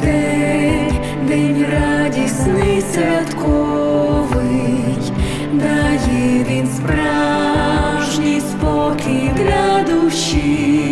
День, день радісний святковий, дає він справжній спокій для душі.